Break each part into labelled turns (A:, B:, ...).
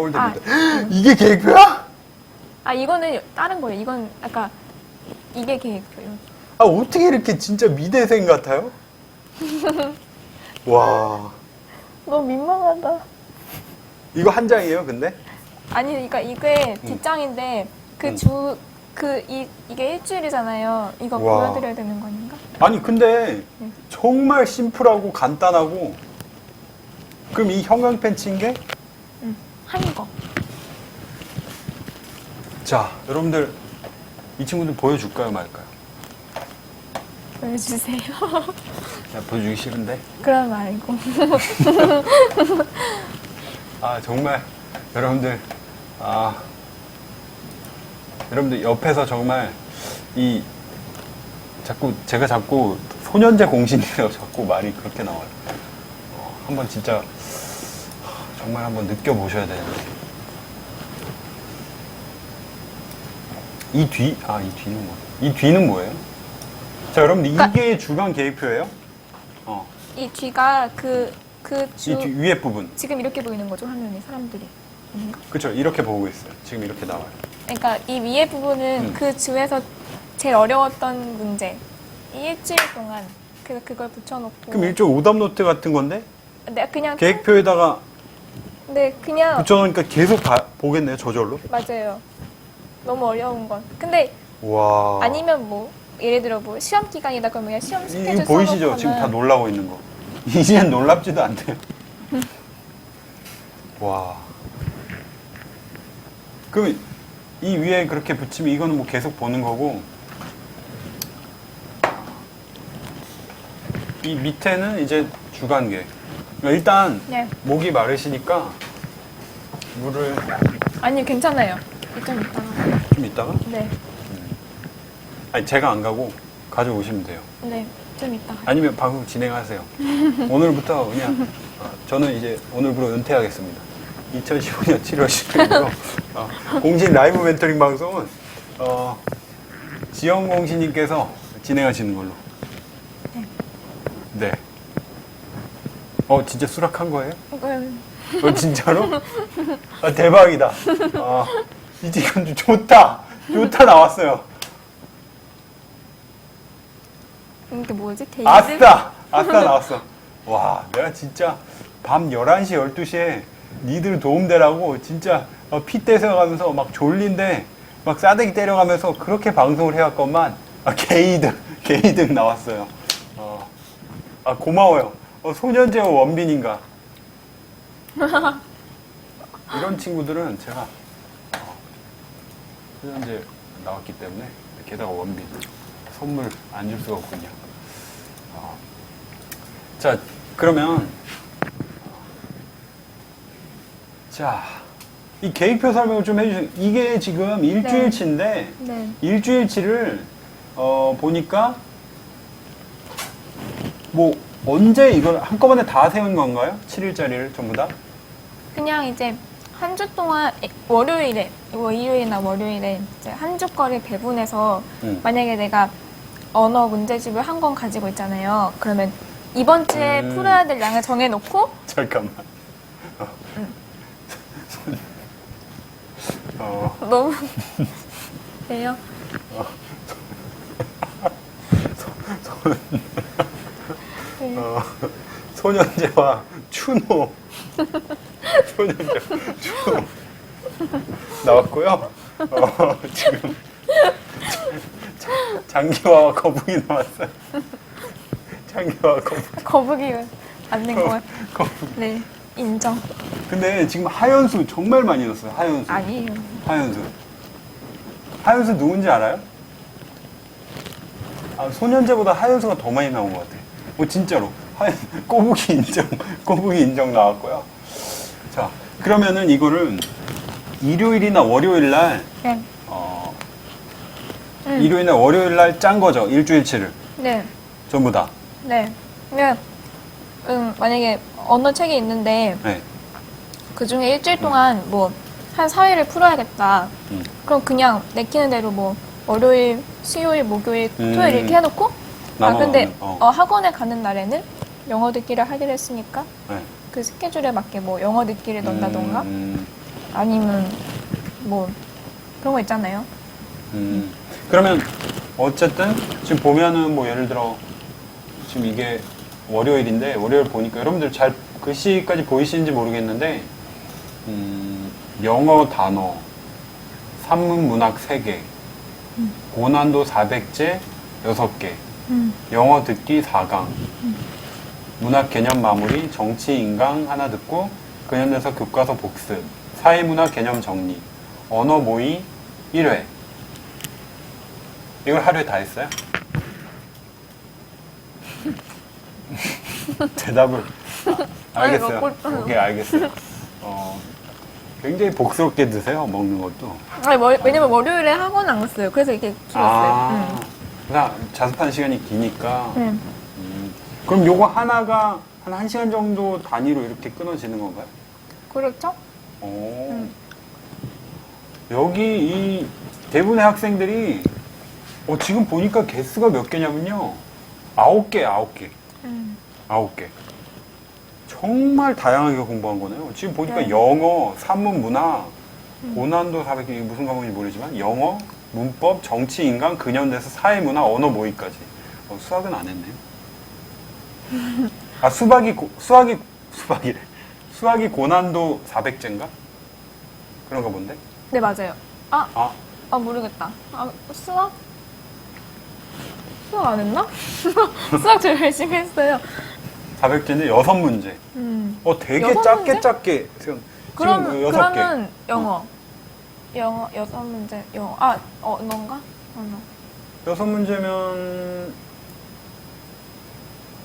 A: 서울대입니다. 이게 계획표야?
B: 아 이거는 다른 거예요. 이건 아까 이게 계획표요.
A: 아 어떻게 이렇게 진짜 미대생 같아요? 와
B: 너무 민망하다.
A: 이거 한 장이에요, 근데?
B: 아니 그러니까 이게 뒷장인데 그
A: 음.
B: 주그 이 이게 일주일이잖아요. 이거
A: 와.
B: 보여드려야 되는 거 아닌가?
A: 아니 근데
B: 네.
A: 정말 심플하고 간단하고 그럼 이 형광펜 친 게?
B: 한 거.
A: 자 여러분들 이 친구들 보여줄까요 말까요?
B: 보여주세요.
A: 야, 보여주기 싫은데
B: 그럼 말고.
A: 아 정말 여러분들 아 여러분들 옆에서 정말 이 자꾸 제가 자꾸 소년제 공신이라고 자꾸 말이 그렇게 나와요. 어, 한번 진짜 정말 한번 느껴보셔야 되는데 이 뒤 아 이 뒤는 뭐? 이 뒤는 뭐예요? 자
B: 그러니까-
A: 이게 주간 계획표예요? 어,
B: 이 뒤가
A: 그그주이 뒤, 위에 부분.
B: 지금 이렇게 보이는 거죠 화면에 사람들이. 아닌가?
A: 그렇죠. 이렇게 보고 있어요. 지금 이렇게 나와요.
B: 그러니까 이 위에 부분은
A: 음.
B: 그 주에서 제일 어려웠던 문제. 이 일주일 동안 그래서 그걸 붙여놓고.
A: 그럼 일종 오답 노트 같은 건데
B: 네, 그냥
A: 계획표에다가
B: 네 그냥
A: 붙여놓으니까 계속 봐- 보겠네요 저절로.
B: 맞아요. 너무 어려운 건. 근데
A: 와.
B: 아니면 뭐 예를 들어 뭐 시험 기간이다 그러면 그냥 시험
A: 이-
B: 스케줄
A: 이거 보이시죠?
B: 써놓고는-
A: 지금 다 놀라고 있는 거. 이제는 놀랍지도 않대요. 와. 그럼 이 위에 그렇게 붙이면 이거는 뭐 계속 보는 거고 이 밑에는 이제 주간 계획. 그러니까 일단
B: 네.
A: 목이 마르시니까 물을
B: 아니 괜찮아요. 좀 이따가.
A: 좀 이따가
B: 네.
A: 아니 제가 안 가고 가져오시면 돼요.
B: 네. 좀 이따가.
A: 아니면 방송 진행하세요. 오늘부터 그냥 어, 저는 이제 오늘부로 은퇴하겠습니다. 2015년 7월 10일로 어, 공신 라이브 멘토링 방송은 어, 지영 공신님께서 진행하시는 걸로. 네. 어 진짜 수락한 거예요?
B: 이건
A: 어 진짜로? 아, 대박이다. 아, 이제 이건 좀 좋다. 좋다 나왔어요.
B: 이게 뭐지? 데이즈?
A: 아싸! 아싸 나왔어. 와, 내가 진짜 밤 11시, 12시에 니들 도움되라고 진짜 어, 피 떼서가면서 막 졸린데 막 싸대기 때려가면서 그렇게 방송을 해왔건만 아, 게이득, 게이득 나왔어요. 어, 아, 고마워요. 어, 소년제와 원빈인가. 이런 친구들은 제가 어, 소년제 나왔기 때문에 게다가 원빈 선물 안 줄 수가 없군요. 어. 자, 그러면 자, 이 계획표 설명을 좀 해주세요. 이게 지금 일주일치인데
B: 네.
A: 일주일치를 어, 보니까 뭐 언제 이걸 한꺼번에 다 세운 건가요? 7일짜리를 전부 다?
B: 그냥 이제 한 주 동안 에, 월요일에 뭐 일요일이나 월요일에 이제 한 주 거를 배분해서
A: 음.
B: 만약에 내가 언어 문제집을 한 권 가지고 있잖아요. 그러면 이번 주에
A: 음.
B: 풀어야 될 양을 정해놓고
A: 잠깐만. 어. 어,
B: 너무 돼요. 네.
A: 어, 소년제와 추노. 소년제, 추노. 나왔고요. 어, 지금 자- 장기화와 거북이 나왔어요. 장기화와 거북이.
B: 거북이가 맞는 것 같아요.
A: 거북이.
B: 네, 인정.
A: 근데 지금 하연수 정말 많이 넣었어요. 하연수.
B: 아니에요.
A: 하연수. 하연수 누군지 알아요? 아, 소년제보다 하연수가 더 많이 나온 것 같아. 뭐 진짜로. 하연, 꼬부기 인정, 꼬부기 인정 나왔고요. 자, 그러면은 이거를 일요일이나 월요일 날,
B: 네.
A: 어,
B: 음.
A: 일요일이나 월요일 날 짠 거죠. 일주일치를.
B: 네.
A: 전부 다.
B: 네. 그냥 음, 만약에 언어 책이 있는데
A: 네.
B: 그 중에 일주일 동안 뭐 한 4회를 풀어야겠다.
A: 음.
B: 그럼 그냥 내키는 대로 뭐 월요일, 수요일, 목요일,
A: 음.
B: 토요일 이렇게 해놓고 아 근데
A: 어.
B: 어, 학원에 가는 날에는 영어 듣기를 하기로 했으니까
A: 네.
B: 그 스케줄에 맞게 뭐 영어 듣기를 넣는다던가
A: 음,
B: 아니면 뭐 그런 거 있잖아요.
A: 음, 그러면 어쨌든 지금 보면은 뭐 예를 들어 지금 이게 월요일인데 월요일 보니까 여러분들 잘 글씨까지 보이시는지 모르겠는데 음, 영어 단어 산문 문학 3개 고난도 400제 6개
B: 음.
A: 영어 듣기 4강 문학 개념 마무리 정치 인강 하나 듣고 근현대사 교과서 복습 사회문화 개념 정리 언어 모의 1회 이걸 하루에 다 했어요? 대답을 아, 알겠어요.
B: 먹고 있어요.
A: 오케이 알겠어요. 어, 굉장히 복스럽게 드세요 먹는 것도.
B: 아니, 월- 왜냐면 월요일에 학원 안 갔어요. 그래서 이게 길었어요.
A: 아, 그냥 자습하는 시간이 기니까.
B: 음.
A: 음, 그럼 요거 하나가 한 1시간 정도 단위로 이렇게 끊어지는 건가요?
B: 그렇죠?
A: 오.
B: 음.
A: 여기 이 대부분의 학생들이 어, 지금 보니까 개수가 몇 개냐면요. 아홉 개, 아홉 개.
B: 음.
A: 아홉 개. 정말 다양하게 공부한 거네요. 지금 보니까
B: 네.
A: 영어, 산문, 문화, 고난도 400개, 이게 무슨 과목인지 모르지만 영어, 문법, 정치, 인간, 근현대사, 사회 문화, 언어 모의까지. 어, 수학은 안 했네요. 아, 수박이, 고- 수학이, 수박이래. 수학이 고난도 400제인가? 그런가 본데?
B: 네, 맞아요. 아,
A: 아,
B: 아 모르겠다. 아, 수학? 수학 안 했나? 수학 제일 열심히 했어요.
A: 400제인데 여섯 문제.
B: 음.
A: 어, 되게
B: 여섯
A: 작게
B: 문제?
A: 작게. 지금
B: 그럼,
A: 여섯 개.
B: 그러면 영어. 영어, 여섯 문제, 영어. 아, 언어인가? 언어.
A: 여섯 문제면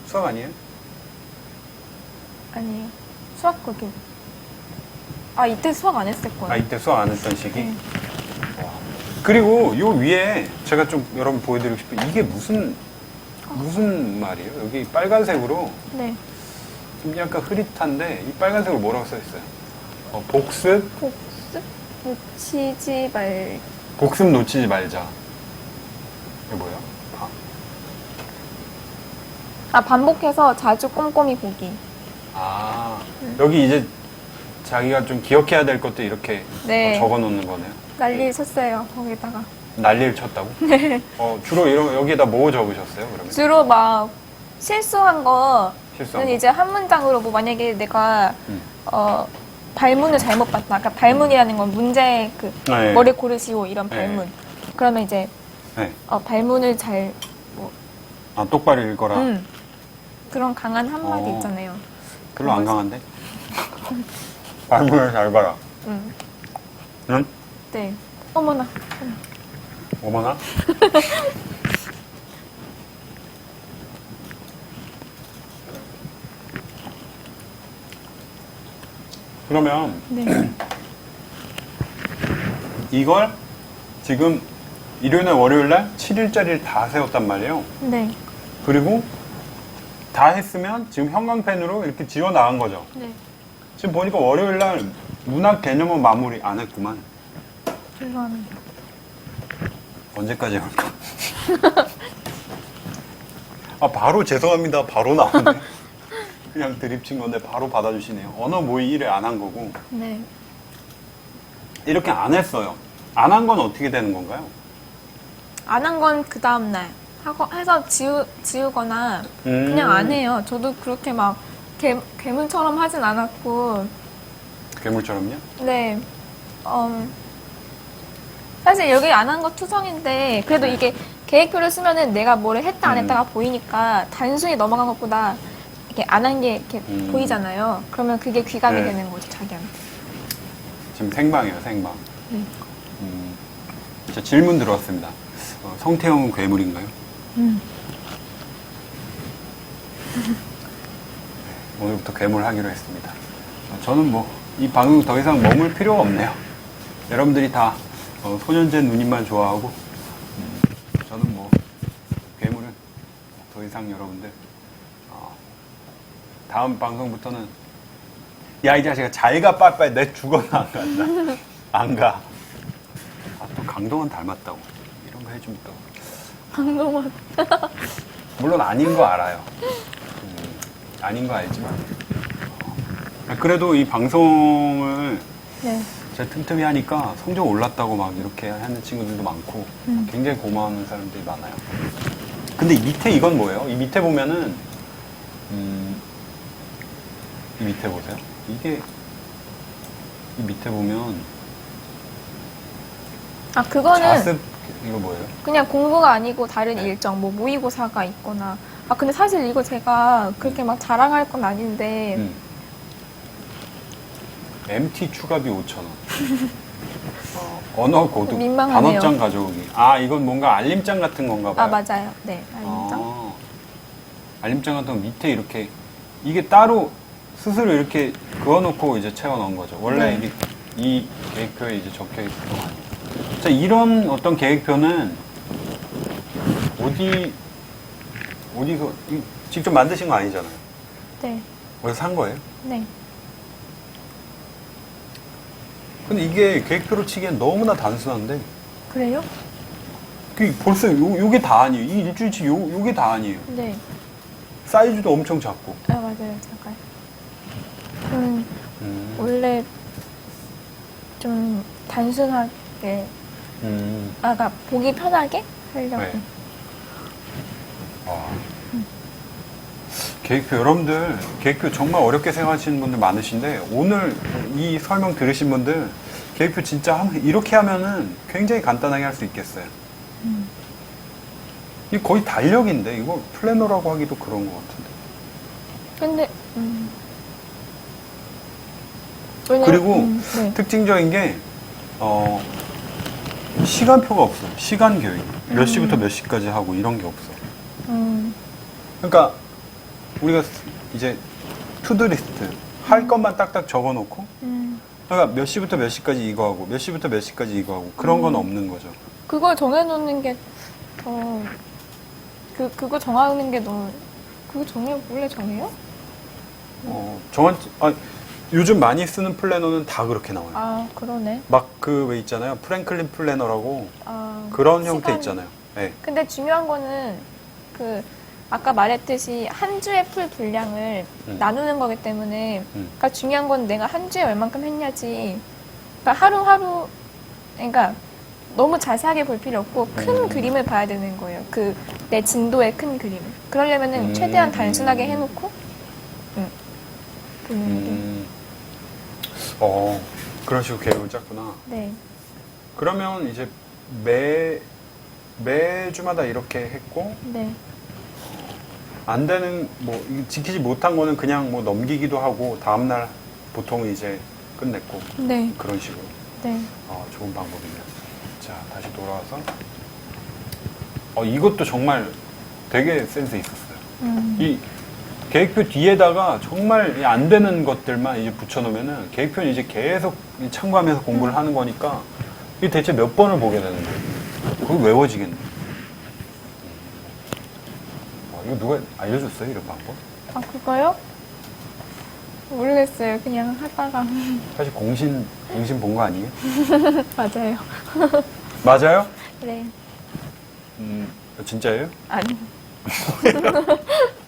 A: 수학 아니에요?
B: 아니에요. 수학 그게. 아, 이때 수학 안 했을 거예요.
A: 아 이때 수학 안 했던 시기.
B: 네.
A: 와. 그리고 요 위에 제가 좀 여러분 보여드리고 싶은 이게 무슨 무슨 말이에요? 여기 빨간색으로
B: 네.
A: 좀 약간 흐릿한데 이 빨간색으로 뭐라고 써 있어요? 어, 복습
B: 복습? 놓치지 말.
A: 복습 놓치지 말자. 이게 뭐야? 아,
B: 아, 반복해서 자주 꼼꼼히 보기.
A: 아
B: 음.
A: 여기 이제 자기가 좀 기억해야 될 것도 이렇게
B: 네.
A: 어, 적어 놓는 거네요.
B: 난리 쳤어요, 거기다가.
A: 난리를 쳤다고?
B: 네.
A: 어, 주로 이런 여기에다 뭐 적으셨어요? 그러면
B: 주로 막 실수한 거는
A: 실수한 거.
B: 이제 한 문장으로 뭐 만약에 내가
A: 음.
B: 어 발문을 잘못 봤다. 그러니까 발문이라는 건 문제 그
A: 네.
B: 머리 고르시오 이런
A: 네.
B: 발문. 그러면 이제
A: 네.
B: 어, 발문을 잘
A: 아 똑바로 읽어라.
B: 음, 그런 강한 한마디
A: 어.
B: 있잖아요.
A: 별로 안 강한데? 발문을 잘 봐라.
B: 음,
A: 응?
B: 네. 어머나.
A: 어머나? 그러면
B: 네.
A: 이걸 지금 일요일날 월요일날 7일짜리를 다 세웠단 말이에요.
B: 네.
A: 그리고 다 했으면 지금 형광펜으로 이렇게 지워 나간 거죠.
B: 네.
A: 지금 보니까 월요일날 문학 개념은 마무리 안 했구만.
B: 죄송합니다.
A: 언제까지 할까? 아 바로 죄송합니다. 바로 나오네. 그냥 드립친 건데 바로 받아주시네요. 언어 모의 1회 안 한 거고
B: 네.
A: 이렇게 안 했어요. 안 한 건 어떻게 되는 건가요?
B: 안 한 건 그 다음 날 하고 해서 지우 지우거나
A: 음.
B: 그냥 안 해요. 저도 그렇게 막 개, 괴물처럼 하진 않았고
A: 괴물처럼요?
B: 네. 어, 사실 여기 안 한 거 투성인데 그래도 이게 계획표를 쓰면은 내가 뭐를 했다 안
A: 음.
B: 했다가 보이니까 단순히 넘어간 것보다 이렇게 안 한 게 이렇게
A: 음.
B: 보이잖아요. 그러면 그게 귀감이
A: 네.
B: 되는 거죠 자기한테.
A: 지금 생방이에요, 생방.
B: 네.
A: 음, 자, 질문 들어왔습니다. 어, 성태형은 괴물인가요?
B: 음.
A: 오늘부터 괴물 하기로 했습니다. 어, 저는 뭐 이 방송 더 이상 머물 필요가 없네요. 여러분들이 다 어, 소년제 누님만 좋아하고 음, 저는 뭐 괴물은 더 이상 여러분들 어, 다음 방송부터는 야 이 자식아 잘가 빠빠이 내 죽어나 안 간다 안 가. 아, 또 강동원 닮았다고 이런 거 해주면 또
B: 방송은
A: 물론 아닌 거 알아요. 음, 아닌 거 알지만. 어, 그래도 이 방송을
B: 네.
A: 제가 틈틈이 하니까 성적 올랐다고 막 이렇게 하는 친구들도 많고
B: 음.
A: 굉장히 고마워하는 사람들이 많아요. 근데 이 밑에 이건 뭐예요? 이 밑에 보면은 음, 이 밑에 보세요. 이게 이 밑에 보면
B: 아 그거는
A: 자습 이거 뭐예요?
B: 그냥 공부가 아니고 다른
A: 네.
B: 일정, 뭐 모의고사가 있거나. 아 근데 사실 이거 제가 그렇게 막 자랑할 건 아닌데
A: 음. MT 추가비 5,000원. 어, 언어 고득
B: 민망하네요.
A: 단어장 가져오기. 아, 이건 뭔가 알림장 같은 건가 봐요.
B: 아 맞아요. 네 알림장.
A: 아, 알림장 같은 거 밑에 이렇게 이게 따로 스스로 이렇게 그어놓고 이제 채워 넣은 거죠. 원래
B: 네.
A: 이게 이 계획표에 이제 적혀 있을 거 아니에요. 자, 이런 어떤 계획표는 어디 어디서 이- 직접 만드신 거 아니잖아요.
B: 네,
A: 어디서 산 거예요?
B: 네.
A: 근데 이게 계획표로 치기엔 너무나 단순한데
B: 그래요?
A: 그 벌써 요, 요게 다 아니에요. 이 일주일치 요, 요게 다 아니에요.
B: 네.
A: 사이즈도 엄청 작고.
B: 아 맞아요. 잠깐.
A: 음.
B: 원래 좀 단순하게,
A: 음.
B: 아, 그러니까 보기 편하게 하려고.
A: 네. 와. 계획표 여러분들 계획표 정말 어렵게 생각하시는 분들 많으신데 오늘 이 설명 들으신 분들 계획표 진짜 한- 이렇게 하면은 굉장히 간단하게 할 수 있겠어요.
B: 음.
A: 이 거의 달력인데 이거 플래너라고 하기도 그런 것 같은데.
B: 근데 음. 왜냐면-
A: 그리고
B: 음, 네.
A: 특징적인 게 어, 시간표가 없어요. 시간 교육. 몇
B: 음.
A: 시부터 몇 시까지 하고 이런 게 없어.
B: 음,
A: 그러니까 우리가 이제 투두리스트 할 것만 딱딱 적어놓고
B: 음.
A: 그러니까 몇 시부터 몇 시까지 이거 하고 몇 시부터 몇 시까지 이거 하고 그런 건
B: 음.
A: 없는 거죠.
B: 그걸 정해놓는 게 더, 그, 그거 정하는 게 너무, 그거 정해, 원래 정해요?
A: 어, 정한 아, 요즘 많이 쓰는 플래너는 다 그렇게 나와요.
B: 아, 그러네.
A: 막 그 왜 있잖아요. 프랭클린 플래너라고
B: 아,
A: 그런 형태
B: 시간-
A: 있잖아요. 네.
B: 근데 중요한 거는 그, 아까 말했듯이 한 주에 풀 분량을
A: 음.
B: 나누는 거기 때문에,
A: 음.
B: 그러니까 중요한 건 내가 한 주에 얼만큼 했냐지. 그러니까 하루하루, 그러니까 너무 자세하게 볼 필요 없고 큰
A: 음.
B: 그림을 봐야 되는 거예요. 그 내 진도의 큰 그림을. 그러려면은
A: 음.
B: 최대한 단순하게 해놓고, 응. 보는 게.
A: 음. 어, 그런 식으로 계획을 짰구나.
B: 네.
A: 그러면 이제 매, 매주마다 이렇게 했고,
B: 네.
A: 안 되는, 뭐, 지키지 못한 거는 그냥 뭐 넘기기도 하고, 다음날 보통 이제 끝냈고,
B: 네.
A: 그런 식으로.
B: 네.
A: 어, 좋은 방법이네요. 자, 다시 돌아와서. 어, 이것도 정말 되게 센스 있었어요.
B: 음.
A: 이 계획표 뒤에다가 정말 이안 되는 것들만 이제 붙여놓으면은 계획표는 이제 계속 이 참고하면서 공부를 하는 거니까 이게 대체 몇 번을 보게 되는 거예요. 그거 외워지겠네. 어, 이거 누가 알려줬어요? 이런 방법?
B: 아, 그거요? 모르겠어요. 그냥 하다가.
A: 사실 공신, 공신 본 거 아니에요?
B: 맞아요.
A: 맞아요?
B: 네.
A: 음, 진짜예요?
B: 아니.